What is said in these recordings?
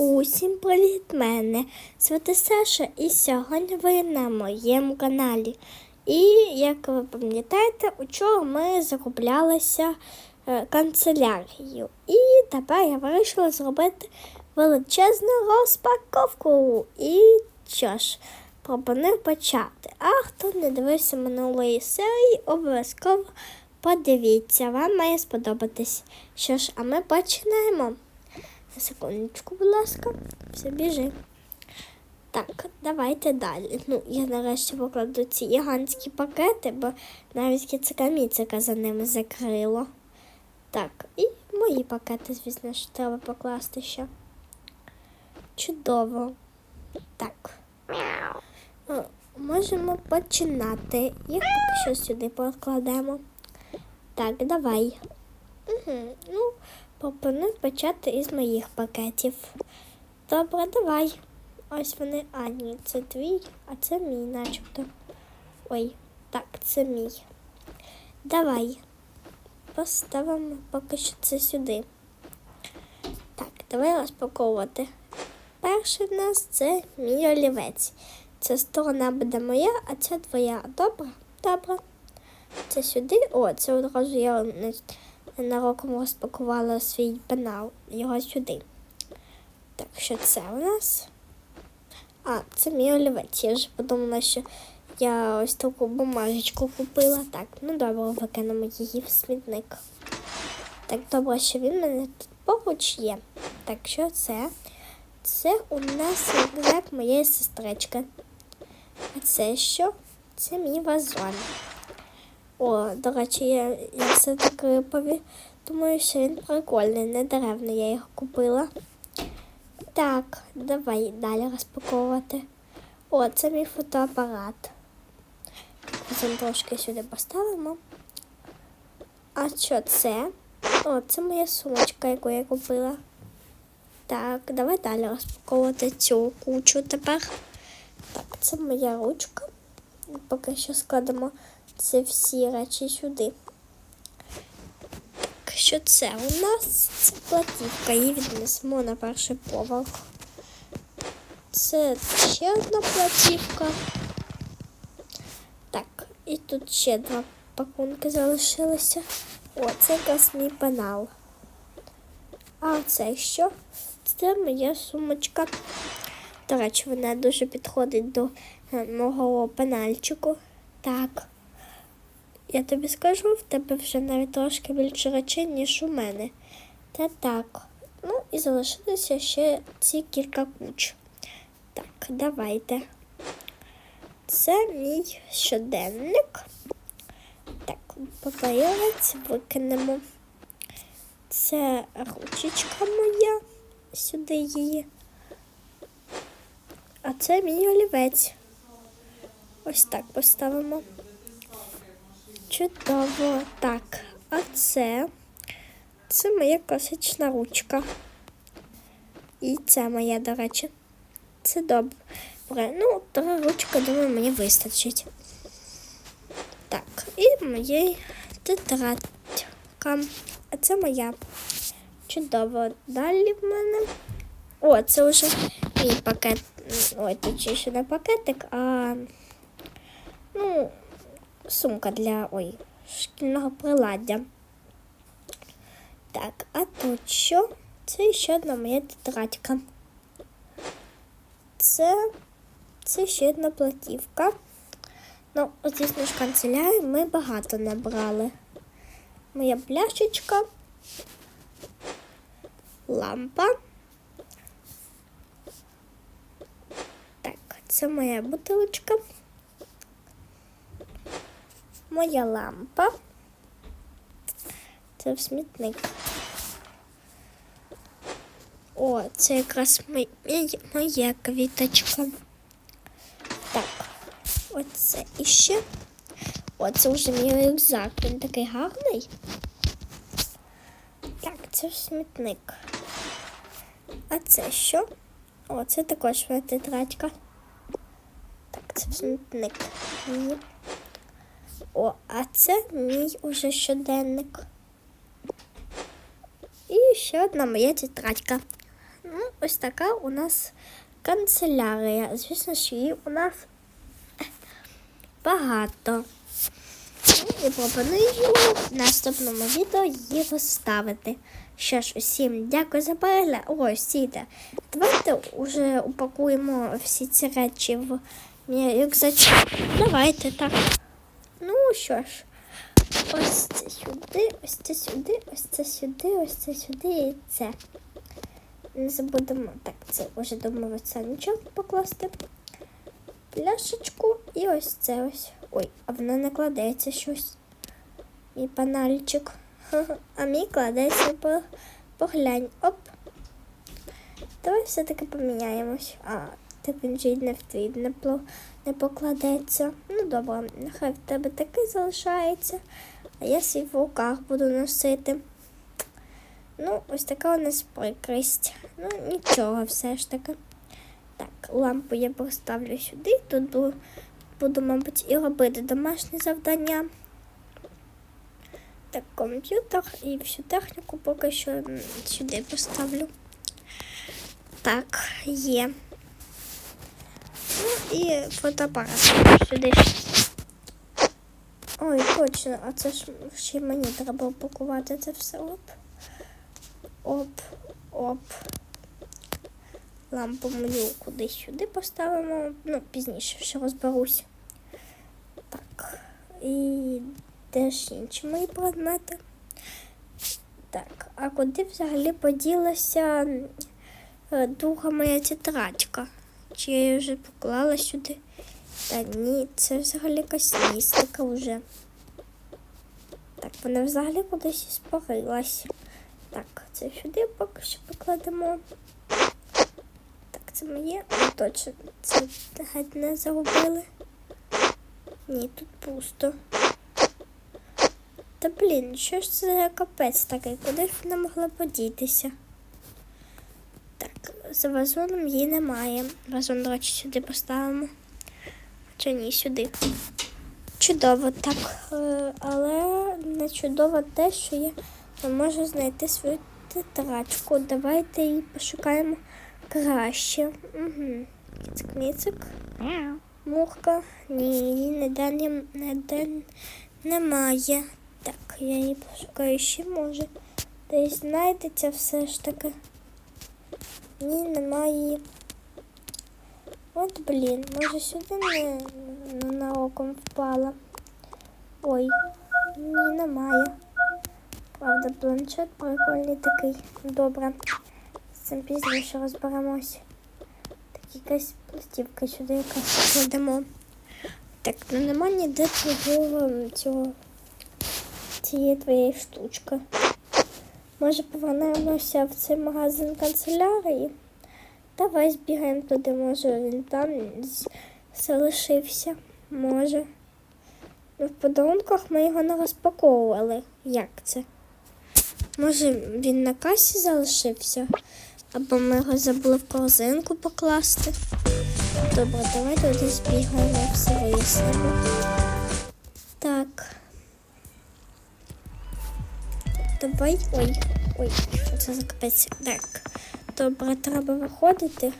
Усім привіт мене! Звати Саша і сьогодні ви на моєму каналі. І як ви пам'ятаєте, учора ми закуплялися е, канцелярією. І тепер я вирішила зробити величезну розпаковку. І що ж, пропоную почати. А хто не дивився минулої серії, обов'язково подивіться, вам має сподобатись. Що ж, а ми починаємо. Секундочку, будь ласка, все біжи. Так, давайте далі. Ну, я нарешті покладу ці гігантські пакети, бо навіть кіцика-міцика за ними закрило. Так, і мої пакети, звісно ж, треба покласти ще. Чудово. Так. Можемо починати. Їх поки що сюди покладемо. Так, давай. Угу. Ну, пропоную почати із моїх пакетів. Добре, давай. Ось вони. А, ні, це твій, а це мій, начебто. Ой, так, це мій. Давай. Поставимо поки що це сюди. Так, давай розпаковувати. Перший в нас це мій олівець. Ця сторона буде моя, а ця твоя. Добре? Добре. Це сюди. О, це одразу я не- ненароком розпакувала свій пенал. Його сюди. Так, що це у нас? А, це мій олівець. Я вже подумала, що я ось таку бумажечку купила. Так, ну добре, викинемо її в смітник. Так, добре, що він мене тут поруч є. Так, що це? Це у нас рюкзак моєї сестрички. А це що? Це мій вазон. О, до речі, я, я все таки пові... думаю, що він прикольний, не я його купила. Так, давай далі розпаковувати. О, це мій фотоапарат. Потім трошки сюди поставимо. А що це? О, це моя сумочка, яку я купила. Так, давай далі розпаковувати цю кучу тепер. Так, це моя ручка. Поки що складемо ці всі речі сюди. Що це у нас? Це платівка. Її віднесемо на перший поверх. Це ще одна платівка. Так, і тут ще два пакунки залишилися. О, це якраз мій пенал. А це що? Це моя сумочка. До речі, вона дуже підходить до е, мого пенальчику. Так. Я тобі скажу, в тебе вже навіть трошки більше речей, ніж у мене. Та так. Ну і залишилося ще ці кілька куч. Так, давайте. Це мій щоденник. Так, папірець викинемо. Це ручечка моя. Сюди її. А це мій олівець. Ось так поставимо. Чудово. Так, а це, це моя класична ручка. І це моя, до речі. Це добре. Ну, три ручка, думаю, мені вистачить. Так, і моєї тетрадка. А це моя. Чудово. Далі в мене. О, це вже мій пакет. Ой, ще не пакетик, а ну, сумка для ой, шкільного приладдя. Так, а тут що? Це ще одна моя тетрадька. Це, це ще одна платівка. Ну, звісно ж, канцелярії ми багато набрали. Моя пляшечка, лампа. Так, це моя бутилочка. Моя лампа. Це в смітник. О, це якраз моя квіточка. Так, оце іще. О, це вже мій рюкзак. Він такий гарний. Так, це в смітник. А це що? О, це також тетрадька. Так, це в смітник. О, а це мій уже щоденник. І ще одна моя тетрадька. Ну, ось така у нас канцелярія. Звісно, що її у нас багато. Ну, І пропоную в наступному відео її розставити. Що ж, усім дякую за перегляд. Ой, стійте. Давайте вже упакуємо всі ці речі в мій рюкзачок. Давайте так. Ну що ж, ось це сюди, ось це сюди, ось це сюди, ось це сюди і це. Не забудемо так, це вже домовитися нічого покласти. Пляшечку і ось це ось. Ой, а воно не щось. Мій панальчик. А мій кладеться по поглянь. Оп. Давай все-таки поміняємось. А, так він же й не в твій не, пло- не покладеться. Добре, нехай в тебе такий залишається, а я свій в руках буду носити. Ну, ось така у нас прикрість. Ну, нічого, все ж таки. Так, лампу я поставлю сюди. Тут буду, буду, мабуть, і робити домашнє завдання. Так, комп'ютер і всю техніку поки що сюди поставлю. Так, є. І фотоапарат сюди. Ой, точно, а це ж ще й мені треба упакувати це все. Оп. Оп, оп. Лампу мою кудись сюди поставимо. Ну, пізніше ще розберусь. Так. І де ж інші мої предмети? Так, а куди взагалі поділася е, друга моя тетрадька? Чи я її вже поклала сюди? Та ні, це взагалі якась містика вже. Так, вона взагалі кудись спорилась. Так, це сюди поки що покладемо. Так, це моє. Ну, точно, це геть не загубили. Ні, тут пусто. Та блін, що ж це за капець такий? Куди ж вона могла подітися? За вазоном її немає. Вазон, до речі, сюди поставимо. Чи ні, сюди. Чудово, так. Е, Але не чудово те, що я не можу знайти свою тетрадку. Давайте її пошукаємо краще. Угу. Кіцик-міцик. Мурка. Ні, її ніде, не- ніде немає. Так, я її пошукаю ще може. Десь знайдеться все ж таки. Ні, немає її. От блін, може сюди не, не на оком впала. Ой, ні, немає. Правда, планшет прикольний такий. Добре. З цим пізніше розберемось. Так, якась пластівка сюди якась кладемо. Так, ну нема ніде твого цього цієї твоєї штучки. Може повернемося в цей магазин канцелярії? Давай збігаємо туди, може він там залишився. Може. Ну, в подарунках ми його не розпаковували. Як це? Може він на касі залишився? Або ми його забули в корзинку покласти. Добре, давай туди збігаємо, все вияснимо. Так. Давай. Ой, ой, це за? Так. Добре, треба виходити.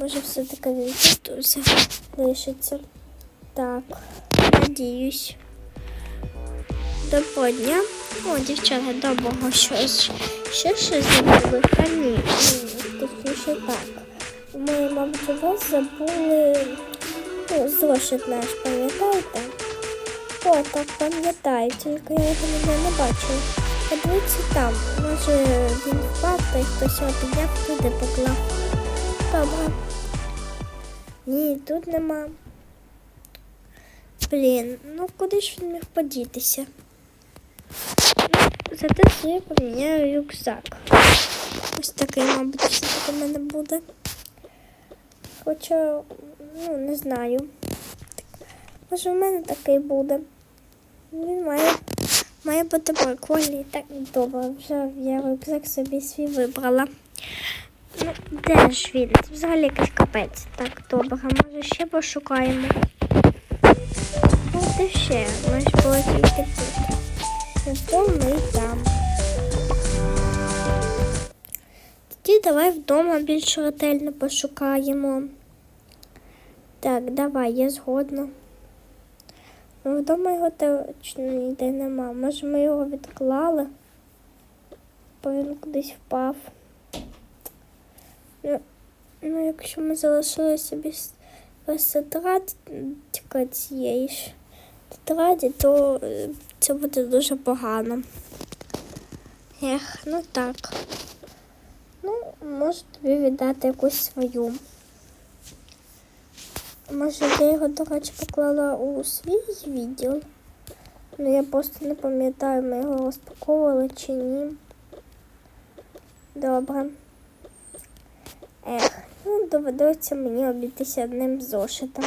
Може, все-таки він тут залишиться. Так, надіюсь. Доброго дня. О, дівчата, доброго щось. Ще щось забули? Та ні, ні, точніше так. Ми, мабуть, у вас забули ну, зошит наш, пам'ятаєте? О, так пам'ятаю, тільки я його не бачила. Подивіться там, може він впав, та хтось його підняв туди поклав. Добре. Ні, тут нема. Блін, ну куди ж він міг подітися? Ну, зате я поміняю рюкзак. Ось такий, мабуть, все-таки в мене буде. Хоча, ну, не знаю. Може, в мене такий буде. Він має, має бути прикольний. Так, добре, вже я рюкзак собі свій вибрала. Ну, де ж він? Взагалі якийсь капець. Так, добре, може ще пошукаємо. Ну, де ще? Ми ж були тільки тут. Зато ми там. тоді давай вдома більш ретельно пошукаємо. Так, давай, я згодна. Вдома його точно ніде нема. Може, ми його відклали, бо він кудись впав. Ну, ну якщо ми залишилися без, без тетраді тільки цієї ж тетраді, то е, це буде дуже погано. Ех, ну так. Ну, можу тобі віддати якусь свою. Може, я його, до речі, поклала у свій відділ. Ну, я просто не пам'ятаю, ми його розпаковували чи ні. Добре. Ех, ну доведеться мені обійтися одним зошитом.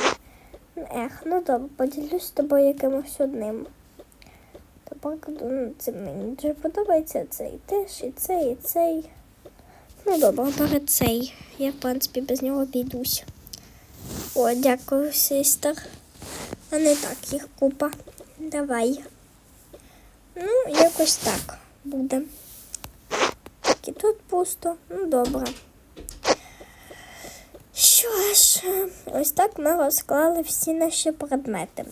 Ех, ну добре, поділюсь з тобою якимось одним. До прикладу, ну, це мені дуже подобається цей теж, і цей, і цей. Ну добре, бери цей. Я, в принципі, без нього обійдусь. О, дякую, сестер. А не так, їх купа. Давай. Ну, якось так буде. І тут пусто. Ну, добре. Що ж, ось так ми розклали всі наші предмети.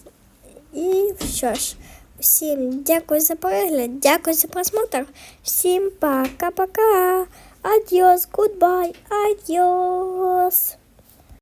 І що ж, всім дякую за перегляд, дякую за просмотр. Всім пока-пока. Адіос, гудбай, адіос.